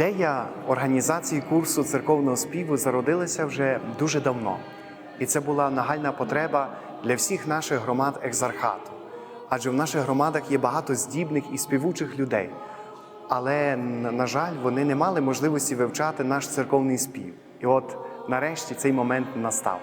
Ідея організації курсу церковного співу зародилася вже дуже давно, і це була нагальна потреба для всіх наших громад екзархату. Адже в наших громадах є багато здібних і співучих людей. Але, на жаль, вони не мали можливості вивчати наш церковний спів. І от нарешті цей момент настав.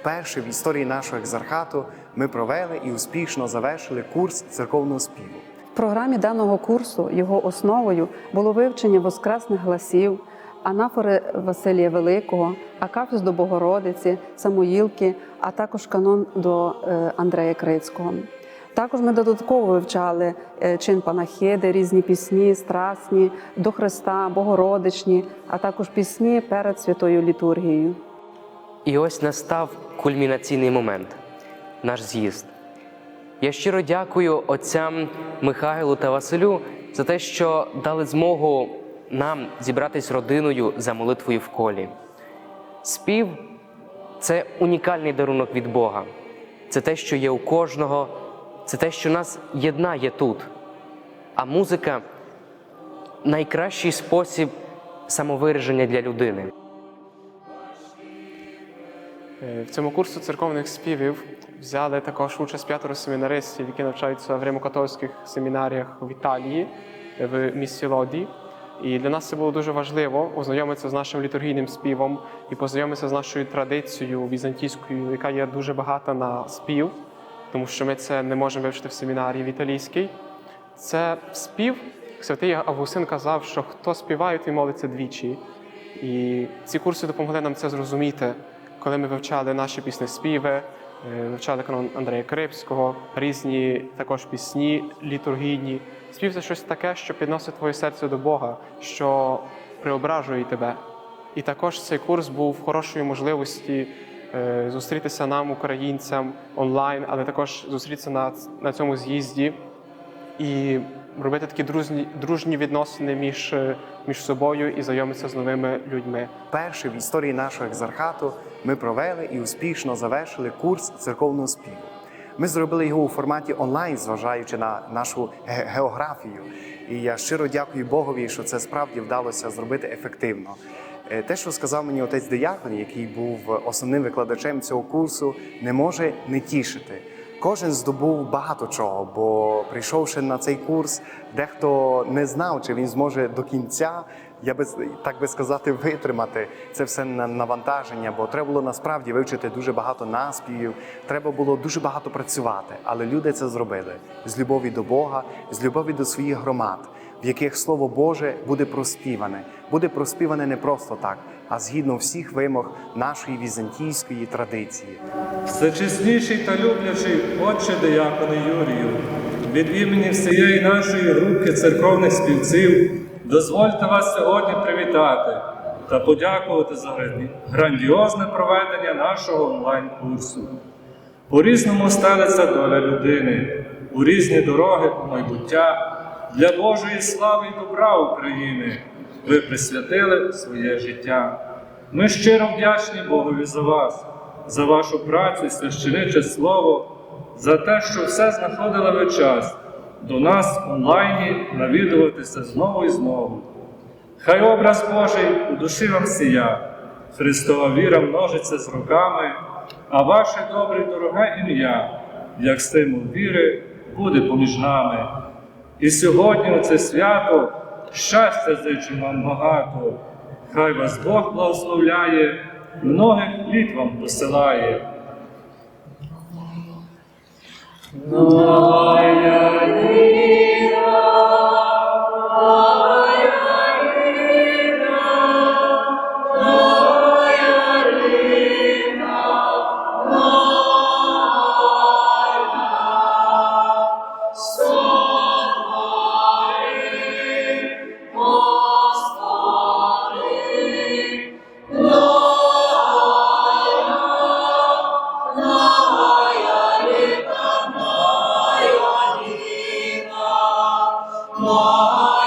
Вперше в історії нашого екзархату ми провели і успішно завершили курс церковного співу. В програмі даного курсу його основою було вивчення воскресних гласів, анафори Василія Великого, акафіс до Богородиці, Самуїлки, а також канон до е, Андрея Крицького. Також ми додатково вивчали е, чин панахиди, різні пісні, страсні, до Христа, Богородичні, а також пісні перед святою літургією. І ось настав кульмінаційний момент наш з'їзд. Я щиро дякую отцям Михайлу та Василю за те, що дали змогу нам зібратись родиною за молитвою в колі. Спів це унікальний дарунок від Бога. Це те, що є у кожного, це те, що нас єднає тут. А музика найкращий спосіб самовираження для людини. Е, В цьому курсу церковних співів взяли також участь п'ятеро семінаристів, які навчаються в римокатолицьких семінаріях в Італії, в місті Лоді. І для нас це було дуже важливо ознайомитися з нашим літургійним співом і познайомитися з нашою традицією візантійською, яка є дуже багата на спів, тому що ми це не можемо вивчити в семінарії в італійській. Це спів. Святий Августин казав, що хто співає, той молиться двічі. І ці курси допомогли нам це зрозуміти, коли ми вивчали наші пісні співи, е, вивчали канон Андрея Крипського, різні також пісні літургійні. Спів це щось таке, що підносить твоє серце до Бога, що преображує тебе. І також цей курс був хорошою можливості е, зустрітися нам, українцям, онлайн, але також зустрітися на, на цьому з'їзді і робити такі дружні, дружні відносини між, е, між собою і знайомитися з новими людьми. Вперше в історії нашого екзархату ми провели і успішно завершили курс церковного співу. Ми зробили його у форматі онлайн, зважаючи на нашу географію. І я щиро дякую Богові, що це справді вдалося зробити ефективно. Е, Те, що сказав мені отець Диякон, який був основним викладачем цього курсу, не може не тішити. Кожен здобув багато чого, бо прийшовши на цей курс, дехто не знав, чи він зможе до кінця, я би так би сказати, витримати це все на- навантаження, бо треба було насправді вивчити дуже багато наспівів, треба було дуже багато працювати. Але люди це зробили з любові до Бога, з любові до своїх громад, в яких Слово Боже буде проспіване, буде проспіване не просто так, а згідно всіх вимог нашої візантійської традиції. Всечесніший та люблячий Отче Дияконе Юрію, від імені всієї нашої групи церковних співців, дозвольте вас сьогодні привітати та подякувати за грандіозне проведення нашого онлайн-курсу. По різному стелиться доля людини, у різні дороги у майбуття для Божої слави і добра України. Ви присвятили своє життя. Ми щиро вдячні Богові за вас, за вашу працю і священиче слово, за те, що все знаходили ви час до нас онлайні навідуватися знову і знову. Хай образ Божий у душі вам сія, Христова віра множиться з роками, а ваше добре дороге ім'я, як стимул віри, буде поміж нами. І сьогодні у це свято щастя зичу вам багато, хай вас Бог благословляє, многих літ вам посилає. 我